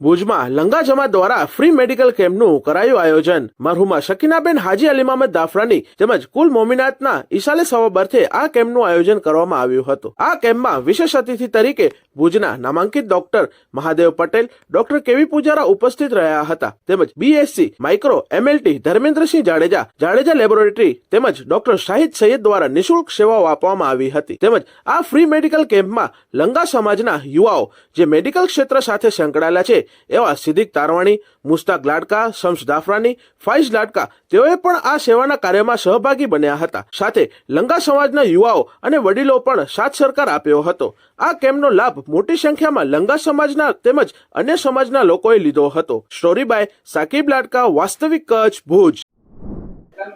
ભુજમાં લંગા જમા દ્વારા ફ્રી મેડિકલ કેમ્પનું કરાયું આયોજન. મરહુમા શકીનાબેન હાજી અલી મહમદ દાફરાની તેમજ કુલ મોમિનાથના ઈશાલે સવાબર્થે આ કેમ્પનું આયોજન કરવામાં આવ્યું હતું. આ કેમ્પમાં વિશેષ અતિથિ તરીકે ભુજના નામાંકિત ડોક્ટર મહાદેવ પટેલ ડોક્ટર કેવી પૂજારા ઉપસ્થિત રહ્યા હતા તેમજ BSc micro MLT Dharmendrasinh Jadeja Jadeja laboratory તેમજ ડોક્ટર શાહિદ સૈયદ દ્વારા નિઃશુલ્ક સેવાઓ આપવામાં આવી હતી. તેમજ આ ફ્રી મેડિકલ કેમ્પમાં લંગા સમાજના યુવાઓ જે મેડિકલ ક્ષેત્ર સાથે સંકળાયેલા છે એવા સિદ્દીક તારવાણી, મુસ્તાક લાડકા, શમ્સ દાફરાની ફાઇઝ લાડકા, તેઓએ પણ આ સેવાના કાર્યમાં સહભાગી બન્યા હતા. સાથે લંગા સમાજના યુવાઓ અને વડીલો પણ સાથ સરકાર આપ્યો હતો. આ કેમ્પનો લાભ મોટી સંખ્યામાં લંગા સમાજના તેમજ અન્ય સમાજના લોકોએ લીધો હતો. સ્ટોરી બાય સાકિબ લાડકા, વાસ્તવિક કચ્છ, ભુજ.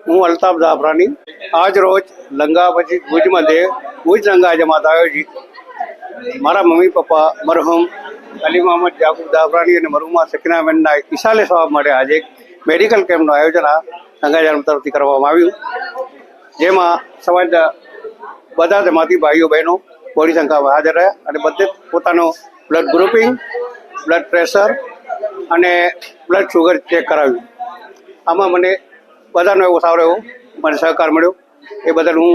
હું અલ્તાફ દાફરાની આજ રોજ લંગા પછી ભુજ મધ્યે ભુજ લંગા જમાત આયોજિત. મારા મમ્મી પપ્પા મરહુમ અલી મોહમ્મદ જાકુબ દાબરાણી અને મરુમા સકીનાબેનના ઈશાલે સવાબ માટે આજે મેડિકલ કેમ્પનું આયોજન આ લંગા તરફથી કરવામાં આવ્યું. જેમાં સમાજના બધા જમાતી ભાઈઓ, બહેનો, મોટી સંખ્યામાં હાજર રહ્યા અને બધે પોતાનું બ્લડ ગ્રુપિંગ બ્લડ પ્રેશર અને બ્લડ શુગર ચેક કરાવ્યું. આમાં મને બધાનો એવો સારો એવો મને સહકાર મળ્યો. એ બદલ હું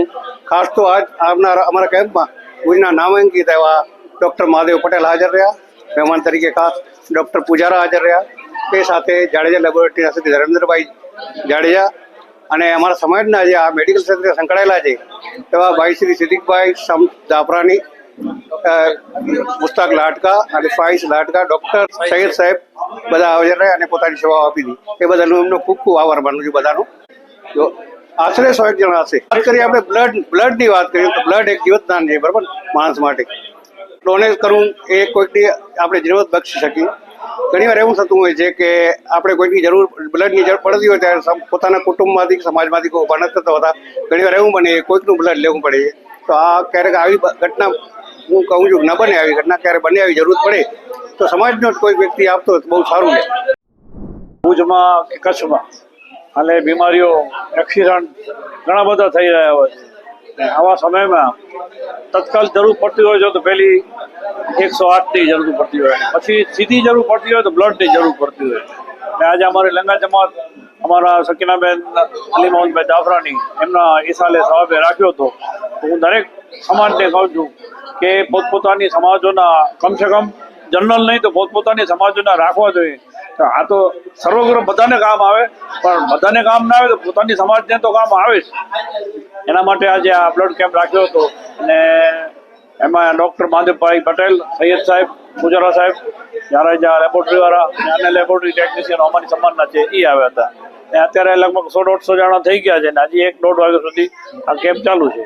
ખાસ તો આજ આવનારા અમારા કેમ્પમાં ભુજના નામાંકિત એવા ડૉક્ટર મહાદેવ પટેલ હાજર રહ્યા. મહેમાન તરીકે ખાસ ડૉક્ટર પૂજારા હાજર રહ્યા. તે સાથે જાડેજા લેબોરેટરી સાથે ધર્મેન્દ્રભાઈ જાડેજા અને અમારા સમાજના જે આ મેડિકલ ક્ષેત્રે સંકળાયેલા છે, એવા ભાઈ શ્રી સિદ્દીકભાઈ સમ દાપરાની પુસ્તક લાટકા અને ફાઈઝ લાડકા ડૉક્ટર સૈયદ સાહેબ બધા હાજર રહ્યા અને પોતાની સેવાઓ આપી હતી એ બદલ હું એમનો ખૂબ ખૂબ આભાર માનું છું બધાનો. જો, આશરે સો એક જણા હશે. વાત કરીએ આપણે બ્લડ, બ્લડની વાત કરીએ તો બ્લડ એક જીવતદાન છે, બરાબર? માણસ માટે. ડોનેટ કરવું એ કોઈકની આપણે જરૂરત બક્ષી શકીએ ઘણીવાર એવું થતું હોય છે કે આપણે કોઈકની જરૂર બ્લડની જરૂર પડતી હોય ત્યારે પોતાના કુટુંબમાંથી, સમાજમાંથી કોઈ ઊભા નથી થતા હોતા. ઘણીવાર એવું બને, કોઈકનું બ્લડ લેવું પડે. તો આ ક્યારેક આવી ઘટના હું કહું છું, ન બને આવી ઘટના ક્યારે બને આવી જરૂર પડે, તો સમાજનો જ કોઈ વ્યક્તિ આપતો હોય તો બહુ સારું છે ભુજમાં કે કચ્છમાં, અને બીમારીઓ, એક્સિડન્ટ, ઘણા બધા થઈ રહ્યા હોય છે. આવા સમયમાં તત્કાલ જરૂર પડતી હોય છે તો પહેલી એકસો આઠની જરૂર પડતી હોય પછી સીધી જરૂર પડતી હોય તો બ્લડની જરૂર પડતી હોય ને આજે અમારી લંગા જમાત અમારા સકીનાબેન, અલી મોહનભાઈ જાફરાની એમના ઈસાલે સવાબે રાખ્યો હતો. તો હું દરેક સમાજને કહું છું કે પોતપોતાની સમાજોના કમસે કમ જનરલ નહીં તો પોતપોતાની સમાજોના રાખવા જોઈએ. આ તો સર્વગ્રહ બધાને કામ આવે, પણ બધાને કામ ના આવે તો પોતાની સમાજને તો કામ આવે જ. એના માટે આજે આ બ્લડ કેમ્પ રાખ્યો હતો. અને એમાં ડૉક્ટર મહાદેવભાઈ પટેલ, સૈયદ સાહેબ, પૂજારા સાહેબ, જાડેજા લેબોરેટરી વાળા અને અન્ય લેબોરેટરી ટેકનિશિયન અમારી સમાજના છે એ આવ્યા હતા. અને અત્યારે લગભગ સો દોઢસો જણા થઈ ગયા છે ને હજી એક દોઢ વાગ્યા સુધી આ કેમ્પ ચાલુ છે.